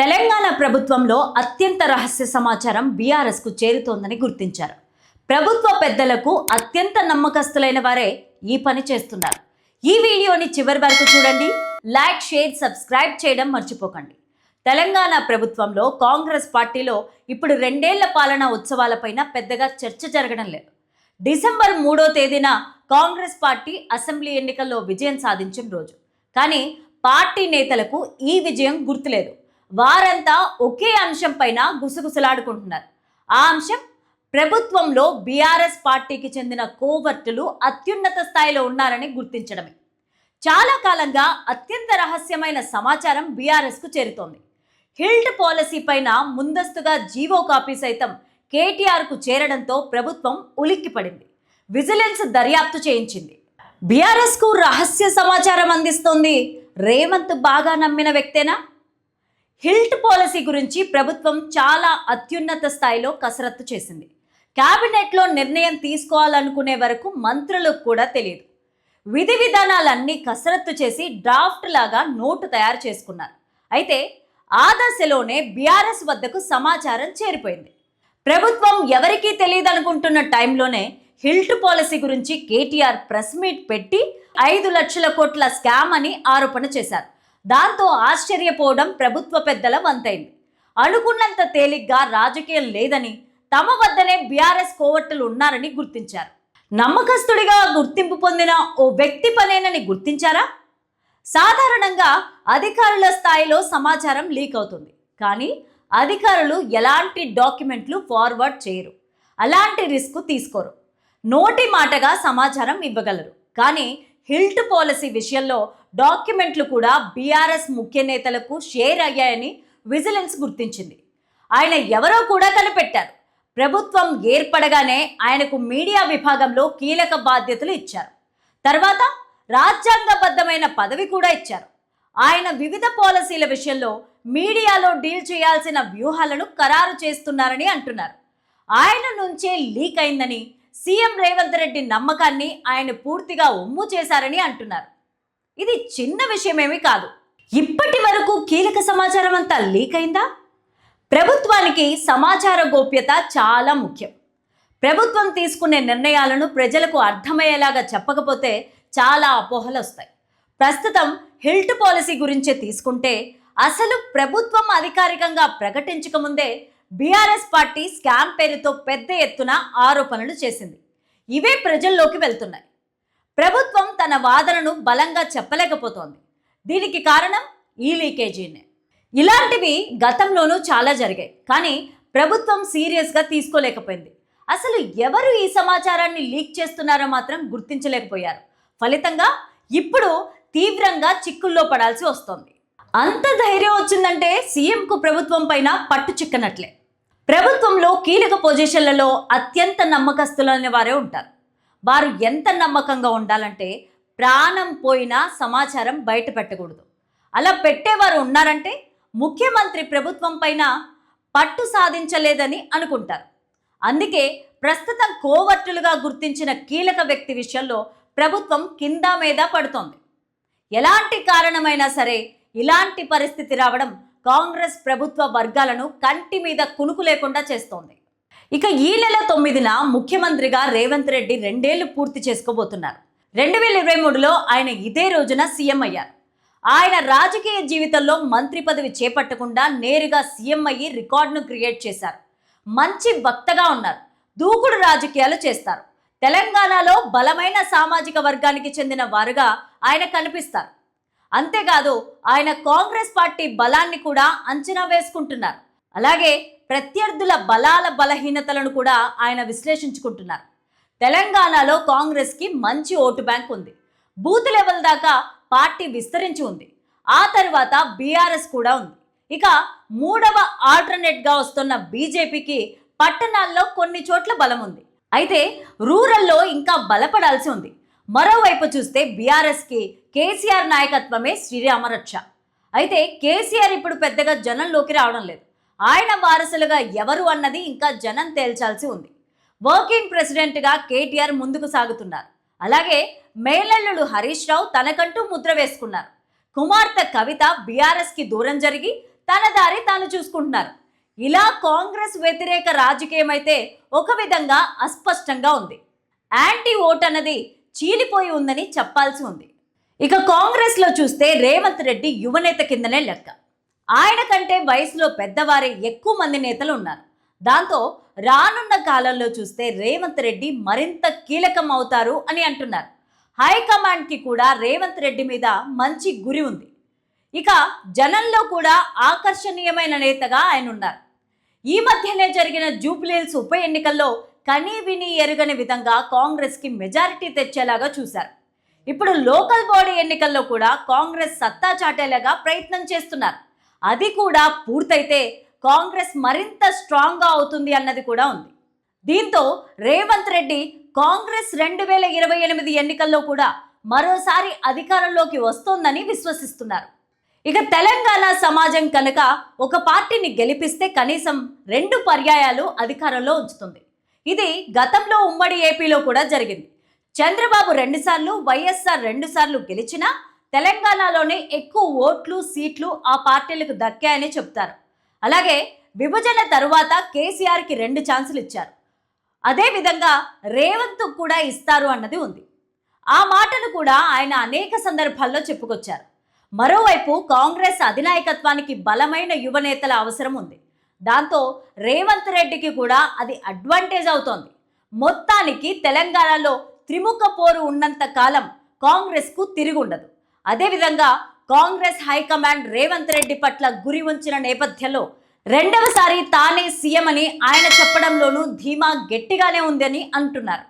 తెలంగాణ ప్రభుత్వంలో అత్యంత రహస్య సమాచారం బీఆర్ఎస్కు చేరుతోందని గుర్తించారు. ప్రభుత్వ పెద్దలకు అత్యంత నమ్మకస్తులైన వారే ఈ పని చేస్తున్నారు. ఈ వీడియోని చివరి వరకు చూడండి. లైక్ షేర్ సబ్స్క్రైబ్ చేయడం మర్చిపోకండి. తెలంగాణ ప్రభుత్వంలో కాంగ్రెస్ పార్టీలో ఇప్పుడు రెండేళ్ళ పాలన ఉత్సవాలపైన పెద్దగా చర్చ జరగడం లేదు. డిసెంబర్ మూడో తేదీన కాంగ్రెస్ పార్టీ అసెంబ్లీ ఎన్నికల్లో విజయం సాధించిన రోజు. కానీ పార్టీ నేతలకు ఈ విజయం గుర్తులేదు. వారంతా ఒకే అంశం పైన గుసగుసలాడుకుంటున్నారు. ఆ అంశం ప్రభుత్వంలో బీఆర్ఎస్ పార్టీకి చెందిన కోవర్టులు అత్యున్నత స్థాయిలో ఉన్నారని గుర్తించడమే. చాలా కాలంగా అత్యంత రహస్యమైన సమాచారం బీఆర్ఎస్కు చేరుతోంది. హిల్ట్ పాలసీ పైన ముందస్తుగా జీవో కాపీ సైతం కేటీఆర్కు చేరడంతో ప్రభుత్వం ఉలిక్కిపడింది. విజిలెన్స్ దర్యాప్తు చేయించింది. బీఆర్ఎస్కు రహస్య సమాచారం అందిస్తోంది. రేవంత్ బాగా నమ్మిన వ్యక్తేనా? హిల్ట్ పాలసీ గురించి ప్రభుత్వం చాలా అత్యున్నత స్థాయిలో కసరత్తు చేసింది. క్యాబినెట్లో నిర్ణయం తీసుకోవాలనుకునే వరకు మంత్రులకు కూడా తెలియదు. విధి విధానాలన్నీ కసరత్తు చేసి డ్రాఫ్ట్ లాగా నోటు తయారు చేసుకున్నారు. అయితే ఆ దశలోనే బీఆర్ఎస్ వద్దకు సమాచారం చేరిపోయింది. ప్రభుత్వం ఎవరికీ తెలియదు అనుకుంటున్న టైంలోనే హిల్ట్ పాలసీ గురించి కేటీఆర్ ప్రెస్ మీట్ పెట్టి ఐదు లక్షల కోట్ల స్కామ్ అని ఆరోపణ చేశారు. దాంతో ఆశ్చర్యపోవడం ప్రభుత్వ పెద్దల వంతైంది. అనుకున్నంత తేలిగ్గా రాజకీయం లేదని తమ వద్దనే బీఆర్ఎస్ కోవర్టులు ఉన్నారని గుర్తించారు. నమ్మకస్తుడిగా గుర్తింపు పొందిన ఓ వ్యక్తి పనేనని గుర్తించారా? సాధారణంగా అధికారుల స్థాయిలో సమాచారం లీక్ అవుతుంది. కానీ అధికారులు ఎలాంటి డాక్యుమెంట్లు ఫార్వర్డ్ చేయరు. అలాంటి రిస్క్ తీసుకోరు. నోటి మాటగా సమాచారం ఇవ్వగలరు. కానీ హిల్ట్ పాలసీ విషయంలో డాక్యుమెంట్లు కూడా బీఆర్ఎస్ ముఖ్య నేతలకు షేర్ అయ్యాయని విజిలెన్స్ గుర్తించింది. ఆయన ఎవరో కూడా కనిపెట్టారు. ప్రభుత్వం ఏర్పడగానే ఆయనకు మీడియా విభాగంలో కీలక బాధ్యతలు ఇచ్చారు. తర్వాత రాజ్యాంగబద్ధమైన పదవి కూడా ఇచ్చారు. ఆయన వివిధ పాలసీల విషయంలో మీడియాలో డీల్ చేయాల్సిన వ్యూహాలను ఖరారు చేస్తున్నారని అంటున్నారు. ఆయన నుంచే లీక్ అయిందని సీఎం రేవంత్ రెడ్డి నమ్మకాన్ని ఆయన పూర్తిగా ఒమ్ము చేశారని అంటున్నారు. ఇది చిన్న విషయమేమీ కాదు. ఇప్పటి వరకు కీలక సమాచారం అంతా లీక్ అయిందా? ప్రభుత్వానికి సమాచార గోప్యత చాలా ముఖ్యం. ప్రభుత్వం తీసుకునే నిర్ణయాలను ప్రజలకు అర్థమయ్యేలాగా చెప్పకపోతే చాలా అపోహలు వస్తాయి ప్రస్తుతం హిల్ట్ పాలసీ గురించే తీసుకుంటే అసలు ప్రభుత్వం అధికారికంగా ప్రకటించకముందే బీఆర్ఎస్ పార్టీ స్కామ్ పేరుతో పెద్ద ఎత్తున ఆరోపణలు చేసింది. ఇవే ప్రజల్లోకి వెళ్తున్నాయి. ప్రభుత్వం తన వాదనను బలంగా చెప్పలేకపోతోంది. దీనికి కారణం ఈ లీకేజీనే. ఇలాంటివి గతంలోనూ చాలా జరిగాయి. కానీ ప్రభుత్వం సీరియస్గా తీసుకోలేకపోయింది. అసలు ఎవరు ఈ సమాచారాన్ని లీక్ చేస్తున్నారో మాత్రం గుర్తించలేకపోయారు. ఫలితంగా ఇప్పుడు తీవ్రంగా చిక్కుల్లో పడాల్సి వస్తోంది. అంత ధైర్యం వచ్చిందంటే సీఎంకు ప్రభుత్వం పైన పట్టు చిక్కనట్లే. ప్రభుత్వంలో కీలక పొజిషన్లలో అత్యంత నమ్మకస్తులనే వారే ఉంటారు. వారు ఎంత నమ్మకంగా ఉండాలంటే ప్రాణం పోయినా సమాచారం బయట పెట్టకూడదు. అలా పెట్టేవారు ఉన్నారంటే ముఖ్యమంత్రి ప్రభుత్వం పైన పట్టు సాధించలేదని అనుకుంటారు. అందుకే ప్రస్తుతం కోవర్టులుగా గుర్తించిన కీలక వ్యక్తి విషయంలో ప్రభుత్వం కింద మీద పడుతోంది. ఎలాంటి కారణమైనా సరే ఇలాంటి పరిస్థితి రావడం కాంగ్రెస్ ప్రభుత్వ వర్గాలను కంటి మీద కునుకు లేకుండా చేస్తోంది. ఇక ఈ నెల తొమ్మిదిన ముఖ్యమంత్రిగా రేవంత్ రెడ్డి రెండేళ్ళు పూర్తి చేసుకోబోతున్నారు. రెండు వేల ఇరవై మూడులో ఆయన ఇదే రోజున సీఎం అయ్యారు. ఆయన రాజకీయ జీవితంలో మంత్రి పదవి చేపట్టకుండా నేరుగా సీఎం అయ్యి రికార్డును క్రియేట్ చేశారు. మంచి వక్తగా ఉన్నారు. దూకుడు రాజకీయాలు చేస్తారు. తెలంగాణలో బలమైన సామాజిక వర్గానికి చెందిన వారుగా ఆయన కనిపిస్తారు. అంతేకాదు ఆయన కాంగ్రెస్ పార్టీ బలాన్ని కూడా అంచనా వేసుకుంటున్నారు. అలాగే ప్రత్యర్థుల బలాల బలహీనతలను కూడా ఆయన విశ్లేషించుకుంటున్నారు. తెలంగాణలో కాంగ్రెస్కి మంచి ఓటు బ్యాంక్ ఉంది. బూత్ లెవెల్ దాకా పార్టీ విస్తరించి ఉంది. ఆ తర్వాత బీఆర్ఎస్ కూడా ఉంది. ఇక మూడవ ఆల్టర్నేట్గా వస్తున్న బీజేపీకి పట్టణాల్లో కొన్ని చోట్ల బలం ఉంది అయితే రూరల్లో ఇంకా బలపడాల్సి ఉంది. మరోవైపు చూస్తే బీఆర్ఎస్కి కేసీఆర్ నాయకత్వమే శ్రీరామరక్ష. అయితే కేసీఆర్ ఇప్పుడు పెద్దగా జనంలోకి రావడం లేదు. ఆయన వారసులుగా ఎవరు అన్నది ఇంకా జనం తేల్చాల్సి ఉంది. వర్కింగ్ ప్రెసిడెంట్గా కేటీఆర్ ముందుకు సాగుతున్నారు. అలాగే మేలల్లుడు హరీష్ రావు తనకంటూ ముద్ర వేసుకున్నారు. కుమార్తె కవిత బీఆర్ఎస్కి దూరం జరిగి తన దారి తాను చూసుకుంటున్నారు. ఇలా కాంగ్రెస్ వ్యతిరేక రాజకీయం అయితే ఒక విధంగా అస్పష్టంగా ఉంది. యాంటీ ఓట్ అన్నది చీలిపోయి ఉందని చెప్పాల్సి ఉంది. ఇక కాంగ్రెస్లో చూస్తే రేవంత్ రెడ్డి యువనేత కిందనే లెక్క. ఆయన కంటే వయసులో పెద్దవారే ఎక్కువ మంది నేతలు ఉన్నారు. దాంతో రానున్న కాలంలో చూస్తే రేవంత్ రెడ్డి మరింత కీలకం అవుతారు అని అంటున్నారు. హైకమాండ్కి కూడా రేవంత్ రెడ్డి మీద మంచి గురి ఉంది. ఇక జనంలో కూడా ఆకర్షణీయమైన నేతగా ఆయన ఉన్నారు. ఈ మధ్యనే జరిగిన జూబ్లీహిల్స్ ఉప ఎన్నికల్లో కనీ విని ఎరుగని విధంగా కాంగ్రెస్కి మెజారిటీ తెచ్చేలాగా చూశారు. ఇప్పుడు లోకల్ బాడీ ఎన్నికల్లో కూడా కాంగ్రెస్ సత్తా చాటేలాగా ప్రయత్నం చేస్తున్నారు. అది కూడా పూర్తయితే కాంగ్రెస్ మరింత స్ట్రాంగ్గా అవుతుంది అన్నది కూడా ఉంది. దీంతో రేవంత్ రెడ్డి కాంగ్రెస్ రెండు వేల ఇరవై ఎనిమిది ఎన్నికల్లో కూడా మరోసారి అధికారంలోకి వస్తోందని విశ్వసిస్తున్నారు. ఇక తెలంగాణ సమాజం కనుక ఒక పార్టీని గెలిపిస్తే కనీసం రెండు పర్యాయాలు అధికారంలో ఉంచుతుంది. ఇది గతంలో ఉమ్మడి ఏపీలో కూడా జరిగింది. చంద్రబాబు రెండుసార్లు వైఎస్ఆర్ రెండుసార్లు గెలిచినా తెలంగాణలోనే ఎక్కువ ఓట్లు సీట్లు ఆ పార్టీలకు దక్కాయని చెప్తారు అలాగే విభజన తరువాత కేసీఆర్కి రెండు ఛాన్సులు ఇచ్చారు. అదేవిధంగా రేవంత్ కూడా ఇస్తారు అన్నది ఉంది. ఆ మాటను కూడా ఆయన అనేక సందర్భాల్లో చెప్పుకొచ్చారు. మరోవైపు కాంగ్రెస్ అధినాయకత్వానికి బలమైన యువనేతల అవసరం ఉంది. దాంతో రేవంత్ రెడ్డికి కూడా అది అడ్వాంటేజ్ అవుతోంది. మొత్తానికి తెలంగాణలో త్రిముఖ పోరు ఉన్నంత కాలం కాంగ్రెస్కు తిరుగుండదు. అదేవిధంగా కాంగ్రెస్ హైకమాండ్ రేవంత్ రెడ్డి పట్ల గురి ఉంచిన నేపథ్యంలో రెండవసారి తానే సీఎం అని ఆయన చెప్పడంలోనూ ధీమా గట్టిగానే ఉందని అంటున్నారు.